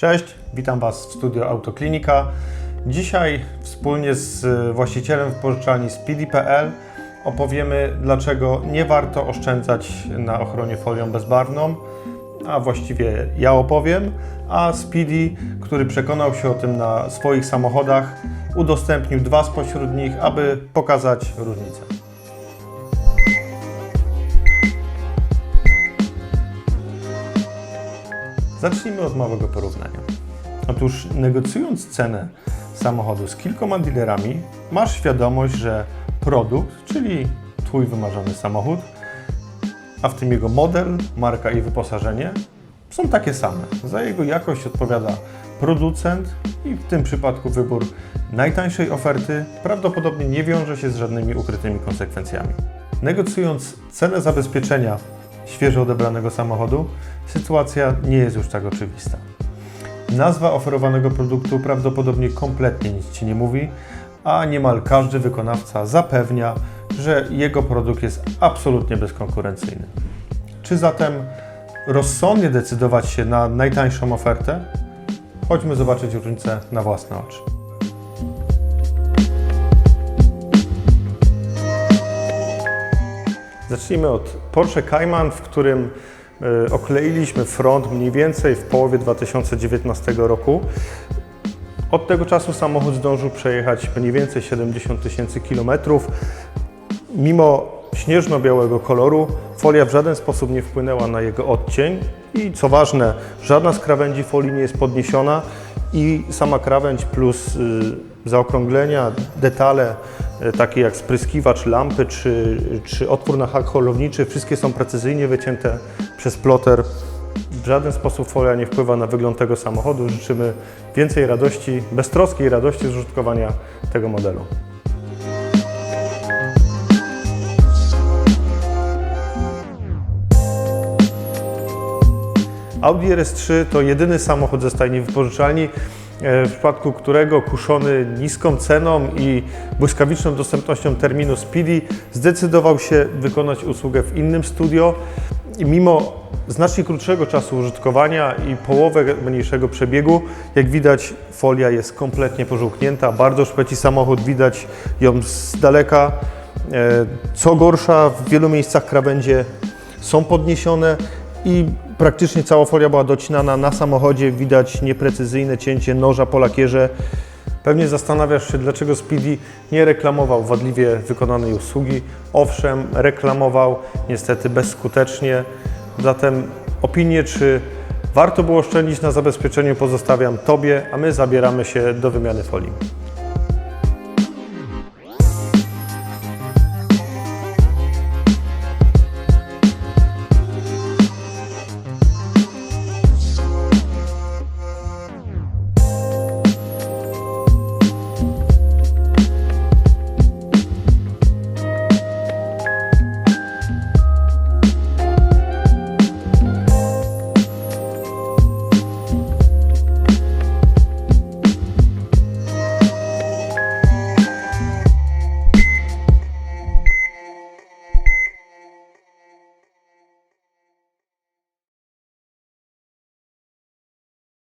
Cześć, witam Was w studio Autoklinika. Dzisiaj wspólnie z y, właścicielem wypożyczalni Speedy.pl opowiemy, dlaczego nie warto oszczędzać na ochronie folią bezbarwną, a właściwie ja opowiem, a Speedy, który przekonał się o tym na swoich samochodach, udostępnił dwa spośród nich, aby pokazać różnicę. Zacznijmy od małego porównania. Otóż negocjując cenę samochodu z kilkoma dealerami, masz świadomość, że produkt, czyli Twój wymarzony samochód, a w tym jego model, marka i wyposażenie są takie same. Za jego jakość odpowiada producent i w tym przypadku wybór najtańszej oferty prawdopodobnie nie wiąże się z żadnymi ukrytymi konsekwencjami. Negocjując cenę zabezpieczenia świeżo odebranego samochodu, sytuacja nie jest już tak oczywista. Nazwa oferowanego produktu prawdopodobnie kompletnie nic Ci nie mówi, a niemal każdy wykonawca zapewnia, że jego produkt jest absolutnie bezkonkurencyjny. Czy zatem rozsądnie decydować się na najtańszą ofertę? Chodźmy zobaczyć różnicę na własne oczy. Zacznijmy od Porsche Cayman, w którym e, okleiliśmy front mniej więcej w połowie 2019 roku. Od tego czasu samochód zdążył przejechać mniej więcej 70 tysięcy kilometrów. Mimo śnieżno-białego koloru, folia w żaden sposób nie wpłynęła na jego odcień i co ważne, żadna z krawędzi folii nie jest podniesiona i sama krawędź plus y, zaokrąglenia, detale y, takie jak spryskiwacz lampy czy, czy otwór na hak holowniczy, wszystkie są precyzyjnie wycięte przez ploter. W żaden sposób folia nie wpływa na wygląd tego samochodu. Życzymy więcej radości, beztroskiej radości z użytkowania tego modelu. Audi RS3 to jedyny samochód ze stajni wypożyczalni, e, w przypadku którego kuszony niską ceną i błyskawiczną dostępnością terminu Speedy zdecydował się wykonać usługę w innym studio i mimo znacznie krótszego czasu użytkowania i połowę mniejszego przebiegu, jak widać folia jest kompletnie pożółknięta, bardzo szpeci samochód, widać ją z daleka. E, Co gorsza, w wielu miejscach krawędzie są podniesione i praktycznie cała folia była docinana na samochodzie. Widać nieprecyzyjne cięcie noża po lakierze. Pewnie zastanawiasz się, dlaczego Speedy nie reklamował wadliwie wykonanej usługi. Owszem, reklamował, niestety bezskutecznie. Zatem opinię, czy warto było oszczędzić na zabezpieczeniu, pozostawiam Tobie, a my zabieramy się do wymiany folii.